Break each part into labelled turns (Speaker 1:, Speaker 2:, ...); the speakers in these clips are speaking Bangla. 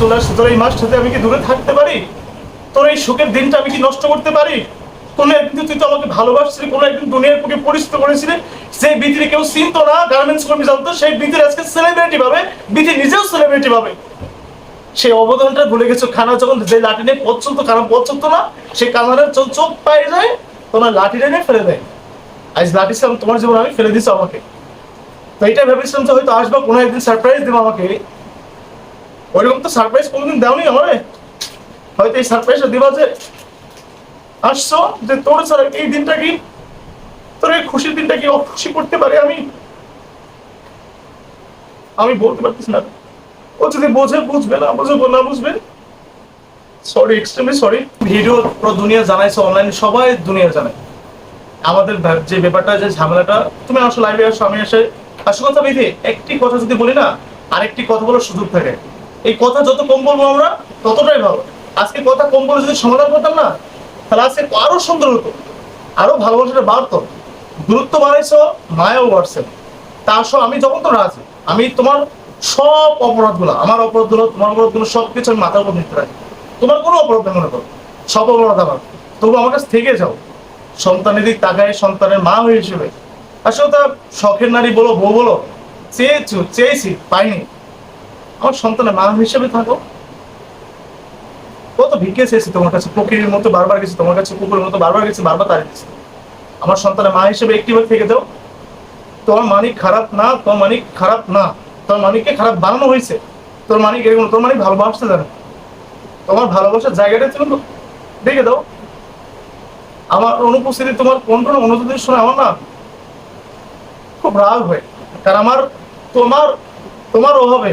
Speaker 1: চলে আসছে, তোর এই মাসটাতে আমি কি দূরে থাকতে পারি? তোর এই সুখের দিনটা আমি কি নষ্ট করতে পারি? কোনো একদিন তুই তো আমাকে ভালোবাসছিলি, কোনো একদিন দুনিয়ার বুকে পরিচিত করেছিলি সেই কেউ না গার্মেন্টস কর্মী সেই আজকে সেলিব্রিটি নিজেও সেলিব্রিটি সেই অবদানটা ভুলে গেছো, খানা যখন যে লাঠি নিয়ে পথ চলতো খানা না, সেই কানারের চোখ পায়ে যায়, তোমার লাঠিটা নিয়ে ফেলে দেয়। আজ লাঠি ছিলাম, তোমার জীবন আমি ফেলে দিছো আমাকে। তো ভেবেছিলাম যে হয়তো আসবা, কোনো একদিন সারপ্রাইজ দেবো আমাকে। ওইরকম তো সারপ্রাইজ কোনোদিন দেওনি আমারে। হয়তো এই সারপ্রাইজটা দিবা যে, আসছো, যে তোর ছাড়া এই দিনটা কি? তোর এই খুশির দিনটা কি অখুশি করতে পারি আমি? আমি বলতে পারতেছি না। ও যদি বোঝে, বুঝবে না বুঝে না, বুঝবে। সরি এক্সট্রিমলি সরি ভিডিও পুরো দুনিয়া জানাইছে অনলাইনে সবাই দুনিয়া জানায় আমাদের যে ব্যাপারটা, যে ঝামেলাটা, তুমি আসো লাইভে আসো, আমি এসে আসল কথা বেঁধে একটি কথা যদি বলি না, আরেকটি কথা বলার সুযোগ থাকে। এই কথা যত কম বলব আমরা, ততটাই ভালো। আজকে কথা কম বলে যদি সমাধান করতাম না, তাহলে আজকে আরও সুন্দর হতো, আরও ভালোবাসাটা বাড়তো দূরত্ব বাড়াইছো, মায়াও বাড়ছে। তা আসো আমি যখন তো রাজি, আমি তোমার সব অপরাধগুলো, আমার অপরাধগুলো, তোমার অপরাধগুলো সব কিছু আমি মাথার উপর নিতে রাখি তোমার কোনো অপরাধ মনে করো। সব অপরাধ আমার। তবু আমার কাছে থেকে যাও। সন্তানের দিক তাকায়, সন্তানের মা হয়ে হিসেবে। আসলে তা শখের নারী বলো, বউ বলো, চেয়েছো, চেয়েছি, পাইনি। আমার সন্তানের মা হিসেবে থাকো। কত ভিক্ষে চেয়েছি তোমার কাছে প্রকৃতির মতো বারবার গেছি, তোমার কাছে কুকুরের মতো বারবার গেছি, বারবার তাড়িয়ে আমার সন্তানের মা হিসেবে একটিবার থেকে দাও তোমার মানিক খারাপ না, তোমার মানিক খারাপ না। তোমার মানিককে খারাপ বানানো হয়েছে। তোর মানিক এরকম, তোর মানিক ভালোবাসতে জানে। তোমার ভালোবাসার জায়গাটা তুমি দেখে দাও। আমার অনুপস্থিতি তোমার কোন কোন অনুভূতি শুনে আমার না? খুব রাগ হয়। কারণ আমার তোমার তোমার অভাবে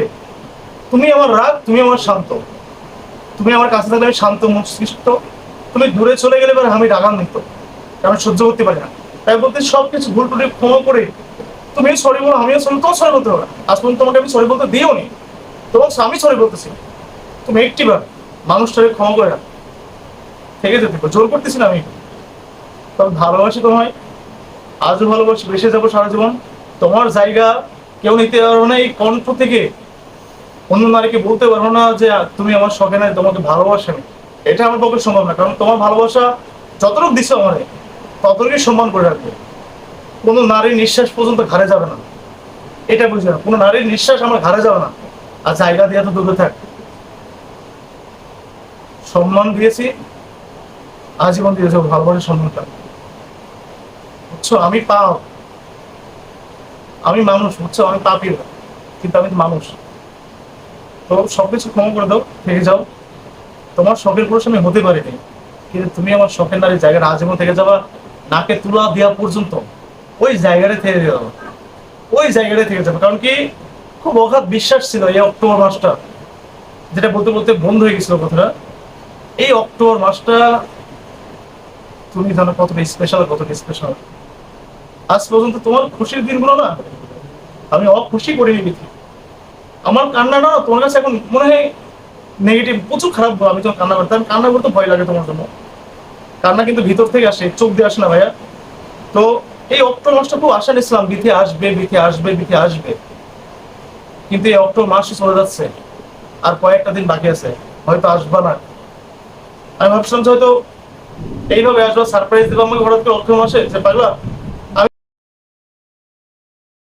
Speaker 1: তুমি আমার রাগ, তুমি আমার শান্ত। তুমি আমার কাছে থাকলে আমি শান্ত, মস্তিষ্ক। তুমি দূরে চলে গেলে এবার আমি রাগান্বিত। আমি সহ্য করতে পারি না। তাই বলতে সব কিছু ভুল টুটি ক্ষমা করে তুমি সরি বলো, আমিও সরি তোমার সরি বলতে হবে আজ পর্যন্ত তোমাকে আমি সরি বলতে দিও নি তোমার আমি সরি বলতেছি। তুমি একটি একটিবার মানুষটাকে ক্ষমা করে না থেকে যেতে জোর করতেছি না আমি। তবে ভালোবাসি তোমায়। আজও ভালোবাসি বেসে যাব সারা জীবন। তোমার জায়গা কেউ নিতে পারব না এই কণ্ঠ থেকে অন্য নারীকে বলতে পারব না যে তুমি আমার শখে নাই, তোমাকে ভালোবাসে এটা আমার পক্ষে সম্ভব না, কারণ তোমার ভালোবাসা যতটুকু দিছো আমারে, ততটুকুই সম্মান করে রাখবে। কোনো নারীর নিঃশ্বাস পর্যন্ত ঘাড়ে যাবে না। এটা বুঝবে না কোনো নারীর নিঃশ্বাস আমার ঘাড়ে যাবে না। আর জায়গা দিয়ে তো দূরে থাক। সম্মান দিয়েছি, আজীবন দিয়েছে ভালোবাসার সম্মানটা বুঝছ? আমি পাও আমি মানুষ, বুঝছ? আমি পাপি। কিন্তু আমি মানুষ। তো সবকিছু ক্ষমা করে দাও, থেকে যাও। তোমার শখের পুরুষ আমি হতে পারিনি। কিন্তু তুমি আমার শখের নারী জায়গাটা আজীবন থেকে যাবা। নাকে তুলা দেওয়া পর্যন্ত ওই জায়গাটা থেকে যাব ওই জায়গাটা থেকে যাব। কারণ কি? খুব অগাধ বিশ্বাস ছিল এই অক্টোবর মাসটা। যেটা বলতে বলতে বন্ধ হয়ে গেছিল কথাটা। এই অক্টোবর মাসটা তুমি জানো কতটা স্পেশাল কতটা স্পেশাল আজ পর্যন্ত তোমার খুশির দিনগুলো না, আমি অখুশি করিনি বিধি আমার কান্না না, তোমার কাছে এখন মনে হয় নেগেটিভ প্রচুর খারাপ আমি তোমার কান্না করতে আমি কান্না করতে ভয় লাগে তোমার জন্য। কান্না কিন্তু ভিতর থেকে আসে, চোখ দিয়ে আসে না ভাইয়া। তো এই অক্টোবর মাসটা খুব আশা নিয়েছিলাম, বিথে আসবে বিথে আসবে বিথে আসবে। কিন্তু এই অক্টোবর মাসে চলে যাচ্ছে, আর কয়েকটা দিন বাকি আছে, হয়তো আসবা না। আমি ভাবছিলাম যে হয়তো এইভাবে আসবা সারপ্রাইজ দিলাম আমাকে হঠাৎ করে অক্টোবর মাসে, যে পারবা